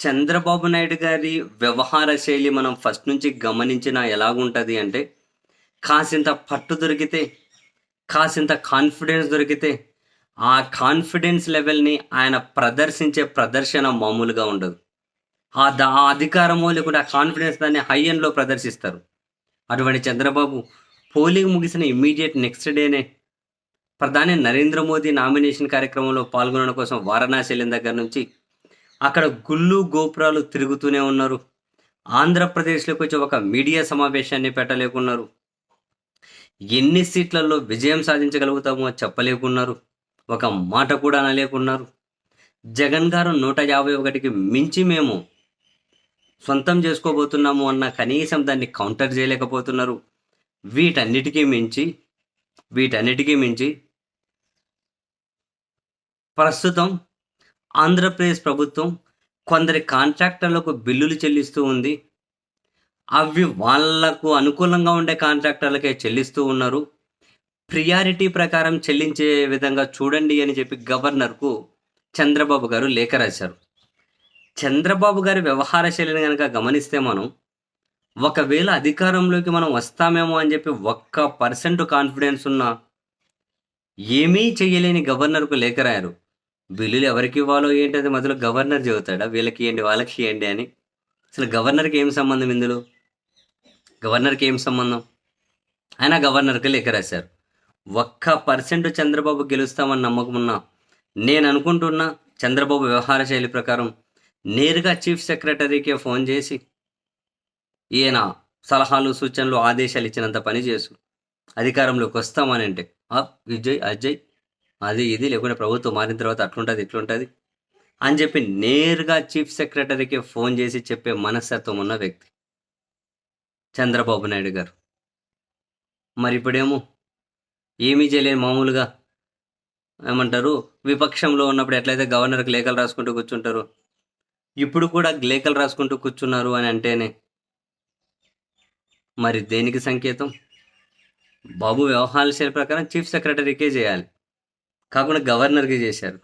చంద్రబాబు నాయుడు గారి వ్యవహార శైలి మనం ఫస్ట్ నుంచి గమనించిన ఎలాగుంటుంది అంటే కాసింత పట్టు దొరికితే కాసింత కాన్ఫిడెన్స్ దొరికితే ఆ కాన్ఫిడెన్స్ లెవెల్ని ఆయన ప్రదర్శించే ప్రదర్శన మామూలుగా ఉండదు. ఆ ద ఆ అధికారమో లేకుంటే ఆ కాన్ఫిడెన్స్ దాన్ని హై ఎండ్లో ప్రదర్శిస్తారు. అటువంటి చంద్రబాబు పోలింగ్ ముగిసిన ఇమ్మీడియట్ నెక్స్ట్ డేనే ప్రధాని నరేంద్ర మోదీ నామినేషన్ కార్యక్రమంలో పాల్గొనడం కోసం వారణాసి వెళ్ళిన దగ్గర నుంచి అక్కడ గుళ్ళు గోపురాలు తిరుగుతూనే ఉన్నారు. ఆంధ్రప్రదేశ్లోకి వచ్చి ఒక మీడియా సమావేశాన్ని పెట్టలేకున్నారు. ఎన్ని సీట్లలో విజయం సాధించగలుగుతామో చెప్పలేకున్నారు. ఒక మాట కూడా అనలేకున్నారు. జగన్ గారు నూట యాభై ఒకటికి మించి మేము సొంతం చేసుకోబోతున్నాము అన్న కనీసం దాన్ని కౌంటర్ చేయలేకపోతున్నారు. వీటన్నిటికీ మించి వీటన్నిటికీ మించి ప్రస్తుతం ఆంధ్రప్రదేశ్ ప్రభుత్వం కొందరి కాంట్రాక్టర్లకు బిల్లులు చెల్లిస్తూ ఉంది. అవి వాళ్ళకు అనుకూలంగా ఉండే కాంట్రాక్టర్లకే చెల్లిస్తూ ఉన్నారు. ప్రియారిటీ ప్రకారం చెల్లించే విధంగా చూడండి అని చెప్పి గవర్నర్కు చంద్రబాబు గారు లేఖ రాశారు. చంద్రబాబు గారి వ్యవహార శైలిని కనుక గమనిస్తే మనం ఒకవేళ అధికారంలోకి మనం వస్తామేమో అని చెప్పి ఒక్క పర్సెంట్ కాన్ఫిడెన్స్ ఉన్న ఏమీ చేయలేని గవర్నర్కు లేఖ రాయారు. బిల్లులు ఎవరికి ఇవ్వాలో ఏంటంటే మధ్యలో గవర్నర్ చెబుతాడా? వీళ్ళకి ఇవ్వండి వాళ్ళకి ఇవ్వండి అని. అసలు గవర్నర్కి ఏం సంబంధం ఇందులో? గవర్నర్కి ఏం సంబంధం? ఆయన గవర్నర్కి లేఖ రాశారు. ఒక్క పర్సెంట్ చంద్రబాబు గెలుస్తామని నమ్మకం ఉన్నా నేను అనుకుంటున్నా చంద్రబాబు వ్యవహార శైలి ప్రకారం నేరుగా చీఫ్ సెక్రటరీకే ఫోన్ చేసి ఈయన సలహాలు సూచనలు ఆదేశాలు ఇచ్చినంత పని చేసు. అధికారంలోకి వస్తామని అంటే "ఆ, విజయ్ అజయ్ అది ఇది లేకుంటే ప్రభుత్వం మారిన తర్వాత అట్లుంటుంది ఇట్లుంటుంది అని చెప్పి నేరుగా చీఫ్ సెక్రటరీకి ఫోన్ చేసి చెప్పే మనస్తత్వం ఉన్న వ్యక్తి చంద్రబాబు నాయుడు గారు. మరి ఇప్పుడేమో ఏమీ చేయలేని మామూలుగా ఏమంటారు విపక్షంలో ఉన్నప్పుడు ఎట్లయితే గవర్నర్కి లేఖలు రాసుకుంటూ కూర్చుంటారు ఇప్పుడు కూడా లేఖలు రాసుకుంటూ కూర్చున్నారు అని అంటేనే మరి దేనికి సంకేతం? బాబు వ్యవహారాల శైలి ప్రకారం చీఫ్ సెక్రటరీకే చేయాలి. కాకుండా గవర్నర్కి చేశారు.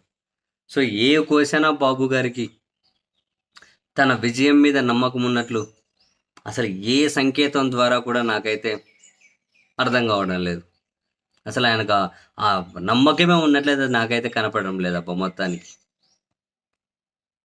సో ఏ కోసైనా బాబు గారికి తన విజయం మీద నమ్మకం ఉన్నట్లు అసలు ఏ సంకేతం ద్వారా కూడా నాకైతే అర్థం కావడం లేదు. అసలు ఆయనకు ఆ- నమ్మకమే ఉన్నట్లయితే నాకైతే కనపడడం లేదు అబ్బా మొత్తానికి.